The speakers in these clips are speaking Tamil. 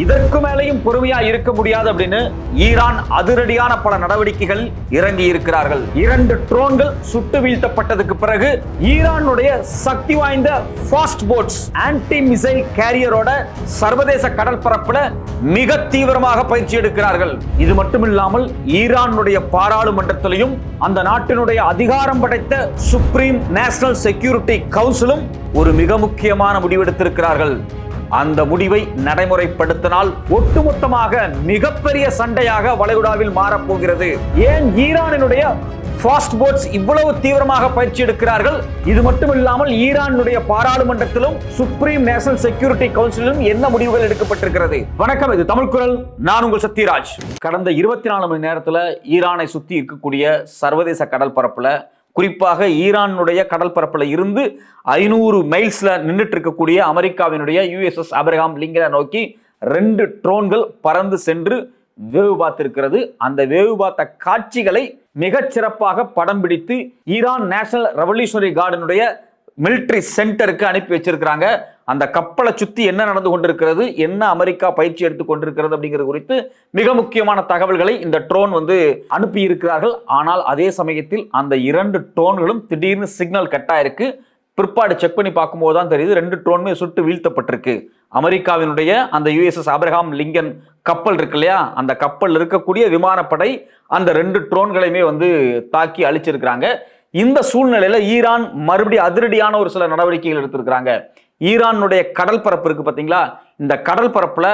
இதற்கு மேலையும் பொறுமையா இருக்க முடியாது அப்படின்னு ஈரான் அதிரடியான பல நடவடிக்கைகள் இறங்கி இருக்கிறார்கள். இரண்டு ட்ரோன்கள் சுட்டு வீழ்த்தப்பட்டதுக்கு பிறகு ஈரானுடைய சக்தி வாய்ந்த ஃபாஸ்ட் போட்ஸ் ஆன்டி மிசைல் கேரியரோட சர்வதேச கடல் பரப்புல மிக தீவிரமாக பயிற்சி எடுக்கிறார்கள். இது மட்டுமில்லாமல் ஈரானுடைய பாராளுமன்றத்திலையும் அந்த நாட்டினுடைய அதிகாரம் படைத்த சுப்ரீம் நேஷனல் செக்யூரிட்டி கவுன்சிலும் ஒரு மிக முக்கியமான முடிவெடுத்திருக்கிறார்கள் அந்த முடிவை நடைமுறைப்படுத்தினால் ஒட்டுமொத்தமாக மிகப்பெரிய சண்டையாக வளைகுடாவில் மாறப்போகிறது. ஏன் ஈரானினுடைய ஃபாஸ்ட் போட்ஸ் இவ்வளவு தீவிரமாக பயிற்சி எடுக்கிறார்கள்? இது மட்டும் இல்லாமல் ஈரானுடைய பாராளுமன்றத்திலும் சுப்ரீம் நேஷனல் செக்யூரிட்டி கவுன்சிலும் என்ன முடிவுகள் எடுக்கப்பட்டிருக்கிறது? வணக்கம் இது தமிழ் குரல். நான் உங்கள் சத்யராஜ். கடந்த இருபத்தி நாலு மணி நேரத்தில் ஈரானை சுற்றி இருக்கக்கூடிய சர்வதேச கடல் பரப்பில் குறிப்பாக ஈரானுடைய கடல் பரப்பில் இருந்து ஐநூறு மைல்ஸில் நின்றுட்டு இருக்கக்கூடிய அமெரிக்காவினுடைய யுஎஸ்எஸ் அபிரகாம் லிங்கனை நோக்கி ரெண்டு ட்ரோன்கள் பறந்து சென்று வேவு பார்த்திருக்கிறது. அந்த வேவு பார்த்த காட்சிகளை மிகச் சிறப்பாக படம் பிடித்து ஈரான் நேஷனல் ரெவல்யூஷனரி கார்டனுடைய மிலிட்டரி சென்டருக்கு அனுப்பி வச்சிருக்கிறாங்க. அந்த கப்பலை சுற்றி என்ன நடந்து கொண்டிருக்கிறது என்ன அமெரிக்கா பயிற்சி எடுத்து கொண்டிருக்கிறது அப்படிங்கிறது குறித்து மிக முக்கியமான தகவல்களை இந்த ட்ரோன் வந்து அனுப்பி இருக்கிறார்கள் ஆனால் அதே சமயத்தில் அந்த இரண்டு ட்ரோன்களும் திடீர்னு சிக்னல் கட்டாயிருக்கு. பிற்பாடு செக் பண்ணி பார்க்கும்போது தான் தெரியுது ரெண்டு ட்ரோனுமே சுட்டு வீழ்த்தப்பட்டிருக்கு. அமெரிக்காவினுடைய அந்த யுஎஸ்எஸ் அப்ரஹாம் லிங்கன் கப்பல் இருக்கு இல்லையா? அந்த கப்பல் இருக்கக்கூடிய விமானப்படை அந்த ரெண்டு ட்ரோன்களையுமே வந்து தாக்கி அழிச்சிருக்கிறாங்க. இந்த சூழ்நிலையில ஈரான் மறுபடியும் அதிரடியான ஒரு சில நடவடிக்கைகள் எடுத்திருக்கிறாங்க. ஈரானுடைய கடல் பரப்பு இருக்கு பாத்தீங்களா? இந்த கடல் பரப்புல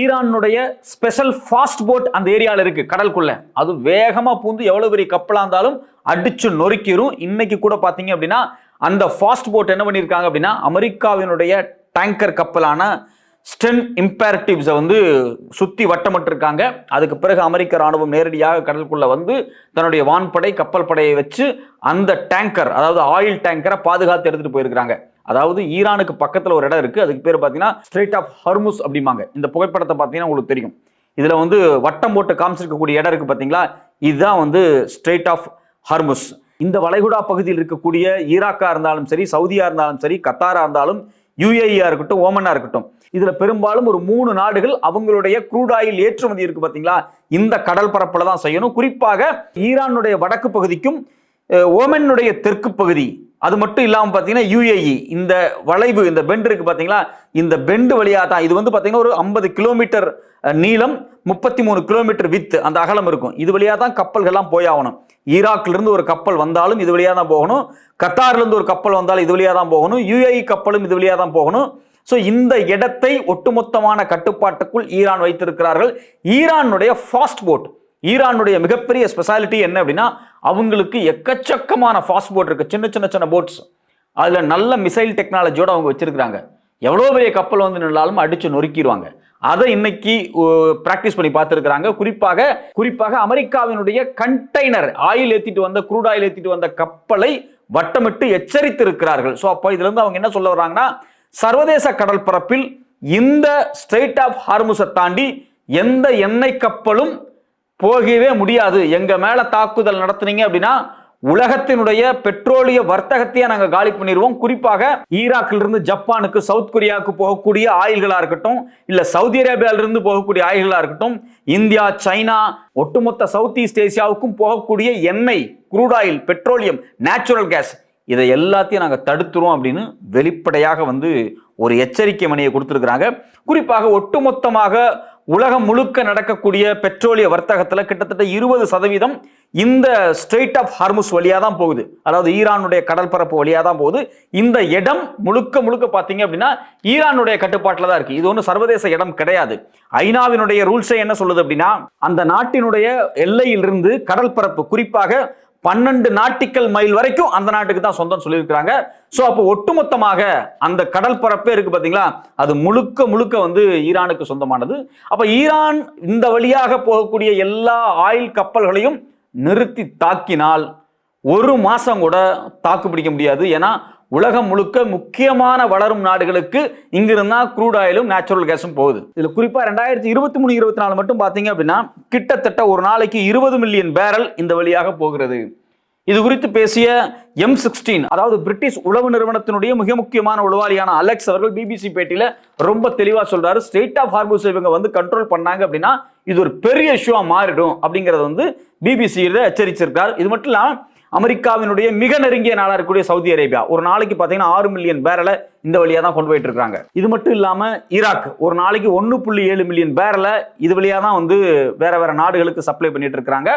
ஈரானுடைய ஸ்பெஷல் ஃபாஸ்ட் போட் அந்த ஏரியாவில் இருக்கு கடலுக்குள்ள. அது வேகமா பூந்து எவ்வளவு பெரிய கப்பலா இருந்தாலும் அடிச்சு நொறுக்கிரும். இன்னைக்கு கூட பாத்தீங்க அப்படின்னா அந்த ஃபாஸ்ட் போட் என்ன பண்ணியிருக்காங்க அப்படின்னா அமெரிக்காவினுடைய டேங்கர் கப்பலான ஸ்டென் இம்பேரட்டிவ்ஸை வந்து சுற்றி வட்டமிட்டிருக்காங்க. அதுக்கு பிறகு அமெரிக்க ராணுவம் நேரடியாக கடலுக்குள்ளே வந்து தன்னுடைய வான்படை கப்பல் படையை வச்சு அந்த டேங்கர் அதாவது ஆயில் டேங்கரை பாதுகாத்து எடுத்துகிட்டு போயிருக்கிறாங்க. அதாவது ஈரானுக்கு பக்கத்தில் ஒரு இடம் இருக்குது அதுக்கு பேர் பார்த்தீங்கன்னா ஸ்ட்ரெயிட் ஆஃப் ஹர்முஸ் அப்படிம்பாங்க. இந்த புகைப்படத்தை பார்த்தீங்கன்னா உங்களுக்கு தெரியும். இதில் வந்து வட்டம் போட்டு காமிச்சிருக்கக்கூடிய இடம் இருக்குது பார்த்தீங்களா இதுதான் வந்து ஸ்ட்ரெயிட் ஆஃப் ஹர்முஸ் இந்த வளைகுடா பகுதியில் இருக்கக்கூடிய ஈராக்காக இருந்தாலும் சரி சவுதியாக இருந்தாலும் சரி கத்தாராக இருந்தாலும் யுஏஇயா இருக்கட்டும் ஓமனாக இருக்கட்டும். இதில் பெரும்பாலும் ஒரு மூணு நாடுகள் அவங்களுடைய குரூட் ஆயில் ஏற்றுமதி இருக்குது பார்த்தீங்களா இந்த கடல் பரப்பில் தான் செய்யணும். குறிப்பாக ஈரானுடைய வடக்கு பகுதிக்கும் ஓமனுடைய தெற்கு பகுதி. அது மட்டும் இல்லாமல் பார்த்தீங்கன்னா யுஏஇ இந்த வளைவு இந்த பெண்ட் இருக்கு பார்த்தீங்களா இந்த பெண்டு வழியாக தான் இது வந்து பார்த்தீங்கன்னா ஒரு ஐம்பது கிலோமீட்டர் நீளம் முப்பத்தி மூணு கிலோமீட்டர் வித் அந்த அகலம் இருக்கும். இது வழியாக தான் கப்பல்கள்லாம் போயாகணும் ஈராக்லேருந்து ஒரு கப்பல் வந்தாலும் இது வழியாக தான் போகணும். கத்தார்லேருந்து ஒரு கப்பல் வந்தாலும் இது வழியாக தான் போகணும். யுஏஇ கப்பலும் இது வழியாக தான் போகணும். ஸோ இந்த இடத்தை ஒட்டுமொத்தமான கட்டுப்பாட்டுக்குள் ஈரான் வைத்திருக்கிறார்கள். ஈரானுடைய ஃபாஸ்ட் போட் ஈரானுடைய மிகப்பெரிய ஸ்பெஷாலிட்டி என்ன அப்படின்னா அவங்களுக்கு எக்கச்சக்கமான ஃபாஸ்ட் போட் இருக்கு. சின்ன சின்ன சின்ன போட்ஸ் அதில் நல்ல மிசைல் டெக்னாலஜியோடு அவங்க வச்சிருக்கிறாங்க. எவ்வளோ பெரிய கப்பல் வந்து நின்றாலும் அடித்து நொறுக்கிடுவாங்க. அதை இன்னைக்கு ப்ராக்டிஸ் பண்ணி பார்த்துருக்குறாங்க. குறிப்பாக குறிப்பாக அமெரிக்காவினுடைய கண்டெய்னர் ஆயில் ஏற்றிட்டு வந்த குரூட் ஆயில் ஏற்றிட்டு வந்த கப்பலை வட்டமிட்டு எச்சரித்திருக்கிறார்கள். ஸோ அப்போ இதுலேருந்து அவங்க என்ன சொல்ல வர்றாங்கன்னா சர்வதேச கடல் பரப்பில் இந்த ஸ்ட்ரெயிட் ஆஃப் ஹார்முஸை தாண்டி எந்த எண்ணெய் கப்பலும் போகவே முடியாது. எங்க மேல தாக்குதல் நடத்துனீங்க அப்படின்னா உலகத்தினுடைய பெட்ரோலிய வர்த்தகத்தையே நாங்கள் காலி பண்ணிடுவோம் குறிப்பாக ஈராக்கில் இருந்து ஜப்பானுக்கு சவுத் கொரியாவுக்கு போகக்கூடிய ஆயில்களாக இருக்கட்டும் இல்லை சவுதி அரேபியாவிலிருந்து போகக்கூடிய ஆயில்களாக இருக்கட்டும் இந்தியா சைனா ஒட்டுமொத்த சவுத் ஈஸ்ட் ஏசியாவுக்கும் போகக்கூடிய எண்ணெய் crude oil petroleum natural gas இதை எல்லாத்தையும் நாங்கள் தடுத்துருவோம் அப்படின்னு வெளிப்படையாக வந்து ஒரு எச்சரிக்கை மணியை கொடுத்துருக்குறாங்க. குறிப்பாக ஒட்டுமொத்தமாக உலகம் முழுக்க நடக்கக்கூடிய பெட்ரோலிய வர்த்தகத்தில் கிட்டத்தட்ட இருபது சதவீதம் இந்த ஸ்ட்ரெயிட் ஆஃப் ஹார்முஸ் வழியாக தான் போகுது. அதாவது ஈரானுடைய கடல் பரப்பு வழியாக தான் போகுது. இந்த இடம் முழுக்க முழுக்க பார்த்தீங்க அப்படின்னா ஈரானுடைய கட்டுப்பாட்டில் தான் இருக்கு. இது ஒன்றும் சர்வதேச இடம் கிடையாது. ஐநாவினுடைய ரூல்ஸே என்ன சொல்லுது அப்படின்னா அந்த நாட்டினுடைய எல்லையிலிருந்து கடல் பரப்பு குறிப்பாக பன்னெண்டு நாட்டிக்கல் மைல் வரைக்கும் அந்த நாட்டுக்கு தான் சொந்தம் சொல்லியிருக்கிறாங்க. ஸோ அப்போ ஒட்டுமொத்தமாக அந்த கடல் பரப்பே இருக்கு பார்த்தீங்களா அது முழுக்க முழுக்க வந்து ஈரானுக்கு சொந்தமானது. அப்போ ஈரான் இந்த வழியாக போகக்கூடிய எல்லா ஆயில் கப்பல்களையும் நிறுத்தி தாக்கினால் ஒரு மாதம் கூட தாக்கு பிடிக்க முடியாது. ஏன்னா உலகம் முழுக்க முக்கியமான வளரும் நாடுகளுக்கு இங்கிருந்தா க்ரூட் ஆயிலும் நேச்சுரல் கேஸும் போகுது. இதில் குறிப்பாக ரெண்டாயிரத்தி இருபத்தி மூணு இருபத்தி நாலு மட்டும் பார்த்தீங்க அப்படின்னா கிட்டத்தட்ட ஒரு நாளைக்கு இருபது மில்லியன் பேரல் இந்த வழியாக போகிறது. இது குறித்து பேசிய எம் சிக்ஸ்டீன் அதாவது பிரிட்டிஷ் உளவு நிறுவனத்தினுடைய மிக முக்கியமான உளவாளியான அலெக்ஸ் அவர்கள் பிபிசி பேட்டியில ரொம்ப தெளிவா சொல்றாரு. ஸ்டேட் ஆஃப் ஹார்பர்ஸ் இவங்க வந்து கண்ட்ரோல் பண்ணாங்க அப்படின்னா இது ஒரு பெரிய இஷ்யூவா மாறிடும் அப்படிங்கிறத வந்து பிபிசியில எச்சரிச்சிருக்கார் இது மட்டும் இல்லாமல் அமெரிக்காவினுடைய மிக நெருங்கிய நாளாக இருக்கக்கூடிய சவுதி அரேபியா. ஒரு நாளைக்கு பார்த்தீங்கன்னா ஆறு மில்லியன் பேரலை இந்த வழியாக தான் கொண்டு போயிட்டு இருக்காங்க இது மட்டும் இல்லாமல் ஈராக் ஒரு நாளைக்கு ஒன்று புள்ளி ஏழு மில்லியன் பேரலை இது வழியா தான் வந்து வேற வேற நாடுகளுக்கு சப்ளை பண்ணிட்டு இருக்கிறாங்க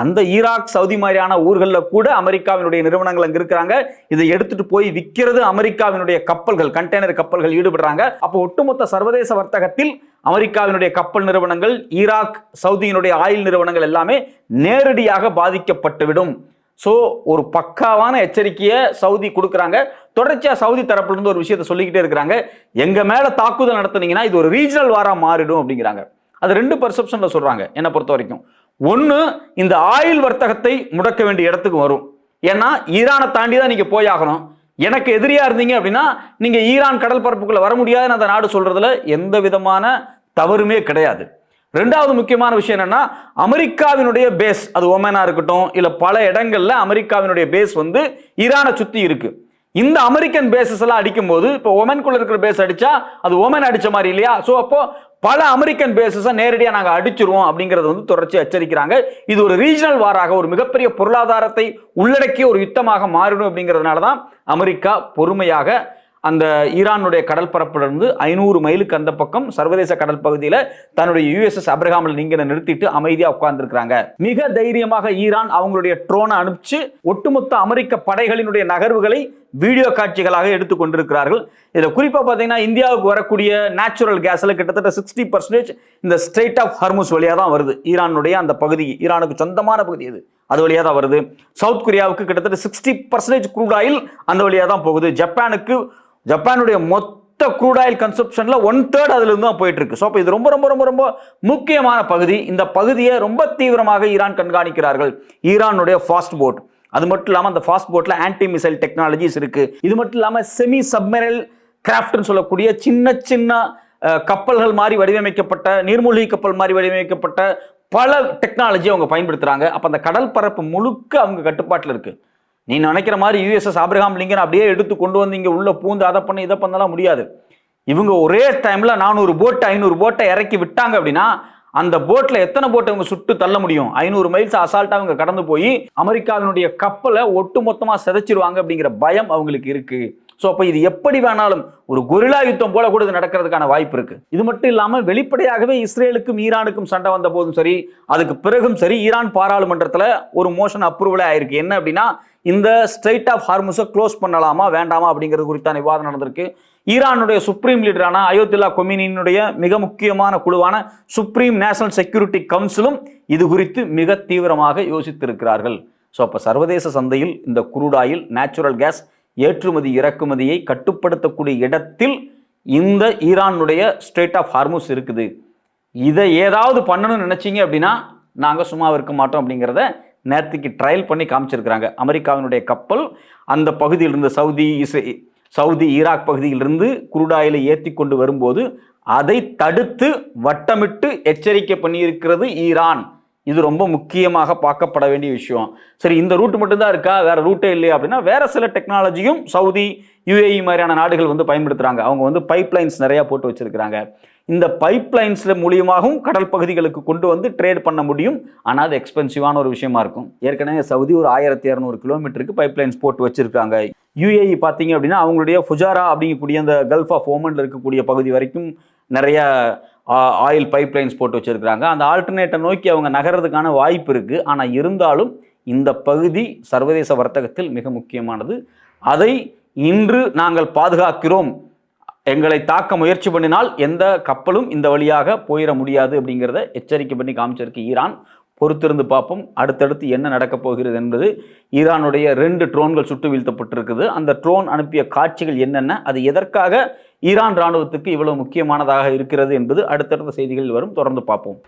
அந்த ஈராக் சவுதி மாதிரியான ஊர்களில் கூட அமெரிக்காவினுடைய நிறுவனங்கள் அங்கே இருக்கிறாங்க. இதை எடுத்துட்டு போய் விற்கிறது அமெரிக்காவினுடைய கப்பல்கள் கண்டெய்னர் கப்பல்கள் ஈடுபடுறாங்க. அப்போ ஒட்டுமொத்த சர்வதேச வர்த்தகத்தில் அமெரிக்காவினுடைய கப்பல் நிறுவனங்கள் ஈராக் சவுதியினுடைய ஆயில் நிறுவனங்கள் எல்லாமே நேரடியாக பாதிக்கப்பட்டுவிடும். ஸோ ஒரு பக்காவான எச்சரிக்கையை சவுதி கொடுக்குறாங்க. தொடர்ச்சியாக சவுதி தரப்புலேருந்து ஒரு விஷயத்தை சொல்லிக்கிட்டே இருக்கிறாங்க. எங்கள் மேலே தாக்குதல் நடத்துனீங்கன்னா இது ஒரு ரீஜனல் வாரா மாறிடும் அப்படிங்கிறாங்க. அது ரெண்டு பர்செப்ஷனில் சொல்கிறாங்க என்னை பொறுத்த வரைக்கும். ஒன்று இந்த ஆயில் வர்த்தகத்தை முடக்க வேண்டிய இடத்துக்கு வரும். ஏன்னா ஈரானை தாண்டி தான் நீங்க போயாகணும். எனக்கு எதிரியாக இருந்தீங்க அப்படின்னா நீங்கள் ஈரான் கடல் பரப்புக்குள்ளே வர முடியாதுன்னு அந்த நாடு சொல்கிறதுல எந்த விதமான தவறுமே கிடையாது. ரெண்டாவது முக்கியமான விஷயம் என்னன்னா அமெரிக்காவினுடைய பேஸ் அது ஒமேனா இருக்கட்டும் இல்ல பல இடங்கள்ல அமெரிக்காவினுடைய பேஸ் வந்து ஈரானை சுத்தி இருக்கு. இந்த அமெரிக்கன் பேசஸ் எல்லாம் அடிக்கும் போது இப்போ ஒமனுக்குள்ள இருக்கிற பேஸ் அடிச்சா அது ஒமன் அடிச்ச மாதிரி இல்லையா? ஸோ அப்போ பல அமெரிக்கன் பேசஸை நேரடியாக நாங்கள் அடிச்சிருவோம் அப்படிங்கிறது வந்து தொடர்ச்சி எச்சரிக்கிறாங்க. இது ஒரு ரீஜனல் வாராக ஒரு மிகப்பெரிய பொருளாதாரத்தை உள்ளடக்கிய ஒரு யுத்தமாக மாறிடும் அப்படிங்கிறதுனால தான் அமெரிக்கா பொறுமையாக அந்த ஈரானுடைய கடல் பரப்பிலிருந்து ஐநூறு மைலுக்கு அந்த பக்கம் சர்வதேச கடல் பகுதியில் தன்னுடைய யுஎஸ்எஸ் அப்ரஹாமில் நீங்க நிறுத்திட்டு அமைதியாக உட்கார்ந்துருக்காங்க மிக தைரியமாக ஈரான் அவங்களுடைய ட்ரோனை அனுப்பிச்சு ஒட்டுமொத்த அமெரிக்க படைகளினுடைய நகர்வுகளை வீடியோ காட்சிகளாக எடுத்துக்கொண்டிருக்கிறார்கள் இதில் குறிப்பாக பார்த்தீங்கன்னா இந்தியாவுக்கு வரக்கூடிய நேச்சுரல் கேஸில் கிட்டத்தட்ட சிக்ஸ்டி பர்சன்டேஜ் இந்த ஸ்ட்ரெயிட் ஆஃப் ஹர்முஸ் வழியாக தான் வருது. ஈரானுடைய அந்த பகுதி ஈரானுக்கு சொந்தமான பகுதி அது அது வழியாக தான் வருது. சவுத் கொரியாவுக்கு கிட்டத்தட்ட சிக்ஸ்டி பர்சன்டேஜ் குரூட் ஆயில் அந்த வழியாக தான் போகுது. ஜப்பானுக்கு ஜப்பானுடைய மொத்த க்ரூட் ஆயில் கன்சப்ஷனில் ஒன் தேர்ட் அதுலேருந்து தான் போயிட்டு இருக்கு ஸோ அப்போ இது ரொம்ப ரொம்ப ரொம்ப ரொம்ப முக்கியமான பகுதி. இந்த பகுதியை ரொம்ப தீவிரமாக ஈரான் கண்காணிக்கிறார்கள். ஈரானுடைய ஃபாஸ்ட் போட் அது மட்டும் இல்லாமல் அந்த ஃபாஸ்ட் போட்டில் ஆன்டி மிசைல் டெக்னாலஜிஸ் இருக்கு. இது மட்டும் இல்லாமல் செமி சப்மெரல் கிராஃப்ட்னு சொல்லக்கூடிய சின்ன சின்ன கப்பல்கள் மாதிரி வடிவமைக்கப்பட்ட நீர்மூழ்கி கப்பல் மாதிரி வடிவமைக்கப்பட்ட பல டெக்னாலஜி அவங்க பயன்படுத்துறாங்க. அப்போ அந்த கடல் பரப்பு முழுக்க அவங்க கட்டுப்பாட்டில் இருக்குது நீ நினைக்கிற மாதிரி யூஎஸ்எஸ் ஆப்ரஹாம் லிங்கன் அப்படியே எடுத்து கொண்டு வந்து இங்கே உள்ள பூந்து அதை பண்ண இதை பண்ணலாம் முடியாது. இவங்க ஒரே டைம்ல நானூறு போட்டு ஐநூறு போட்டை இறக்கி விட்டாங்க அப்படின்னா அந்த போட்டில் எத்தனை போட்டை இவங்க சுட்டு தள்ள முடியும்? ஐநூறு மைல்ஸ் அசால்ட்டாக அவங்க கடந்து போய் அமெரிக்காவினுடைய கப்பலை ஒட்டு மொத்தமாக சிதைச்சிருவாங்க அப்படிங்கிற பயம் அவங்களுக்கு இருக்குது ஸோ அப்போ இது எப்படி வேணாலும் ஒரு குரிலா யுத்தம் போல கூட இது நடக்கிறதுக்கான வாய்ப்பு இருக்கு. இது மட்டும் இல்லாமல் வெளிப்படையாகவே இஸ்ரேலுக்கும் ஈரானுக்கும் சண்டை வந்த போதும் சரி அதுக்கு பிறகும் சரி ஈரான் பாராளுமன்றத்தில் ஒரு மோஷன் அப்ரூவலே ஆயிருக்கு. என்ன அப்படின்னா இந்த ஸ்ட்ரைட் ஆஃப் ஹார்முஸை க்ளோஸ் பண்ணலாமா வேண்டாமா அப்படிங்கிறது குறித்தான விவாதம் நடந்திருக்கு. ஈரானுடைய சுப்ரீம் லீடரான அயோத்தில்லா கொமினியினுடைய மிக முக்கியமான குழுவான சுப்ரீம் நேஷனல் செக்யூரிட்டி கவுன்சிலும் இது குறித்து மிக தீவிரமாக யோசித்திருக்கிறார்கள். ஸோ அப்போ சர்வதேச சந்தையில் இந்த குரூடாயில் நேச்சுரல் கேஸ் ஏற்றுமதி இறக்குமதியை கட்டுப்படுத்தக்கூடிய இடத்தில் இந்த ஈரானுடைய ஸ்ட்ரேட் ஆஃப் ஹார்முஸ் இருக்குது. இதை ஏதாவது பண்ணணும்னு நினச்சிங்க அப்படின்னா நாங்கள் சும்மா இருக்க மாட்டோம் அப்படிங்கிறத நேற்றுக்கு ட்ரையல் பண்ணி காமிச்சிருக்கிறாங்க. அமெரிக்காவினுடைய கப்பல் அந்த பகுதியிலிருந்து சவுதி இஸ்ரே சவுதி ஈராக் பகுதியிலிருந்து குருடாயிலை ஏற்றி கொண்டு வரும்போது அதை தடுத்து வட்டமிட்டு எச்சரிக்கை பண்ணியிருக்கிறது ஈரான். இது ரொம்ப முக்கியமாக பார்க்கப்பட வேண்டிய விஷயம். சரி இந்த ரூட் மட்டும்தான் இருக்கா? வேற ரூட்டே இல்லையா? அப்படின்னா வேற சில டெக்னாலஜியும் சவுதி யுஏஇ மாதிரியான நாடுகள் வந்து பயன்படுத்துறாங்க. அவங்க வந்து பைப்லைன்ஸ் நிறையா நிறைய போட்டு வச்சிருக்கிறாங்க. இந்த பைப்லைன்ஸில் மூலியமாகவும் கடல் பகுதிகளுக்கு கொண்டு வந்து ட்ரேட் பண்ண முடியும். ஆனால் அது எக்ஸ்பென்சிவான ஒரு விஷயமா இருக்கும். ஏற்கனவே சவுதி ஒரு ஆயிரத்தி இரநூறு கிலோமீட்டருக்கு பைப்லைன்ஸ் போட்டு வச்சிருக்காங்க. யுஏஇ பார்த்தீங்க அப்படின்னா அவங்களுடைய ஃபுஜாரா அப்படிங்கக்கூடிய அந்த கல்ஃப் ஆஃப் ஓமன்ல இருக்கக்கூடிய பகுதி வரைக்கும் நிறைய ஆயில் பைப்லைன்ஸ் போட்டு வச்சுருக்கிறாங்க. அந்த ஆல்டர்னேட்டை நோக்கி அவங்க நகர்றதுக்கான வாய்ப்பு இருக்குது ஆனால் இருந்தாலும் இந்த பகுதி சர்வதேச வர்த்தகத்தில் மிக முக்கியமானது. அதை இன்று நாங்கள் பாதுகாக்கிறோம். எங்களை தாக்க முயற்சி பண்ணினால் எந்த கப்பலும் இந்த வழியாக போயிட முடியாது அப்படிங்கிறத எச்சரிக்கை பண்ணி காமிச்சிருக்கு ஈரான். பொறுத்திருந்து பார்ப்போம். அடுத்தடுத்து என்ன நடக்கப் போகிறது என்பது ஈரானுடைய ரெண்டு ட்ரோன்கள் சுட்டு வீழ்த்தப்பட்டிருக்குது. அந்த ட்ரோன் அனுப்பிய காட்சிகள் என்னென்ன? அது எதற்காக ஈரான் ராணுவத்துக்கு இவ்வளவு முக்கியமானதாக இருக்கிறது என்பது அடுத்தடுத்த செய்திகளில் வரும். தொடர்ந்து பார்ப்போம்.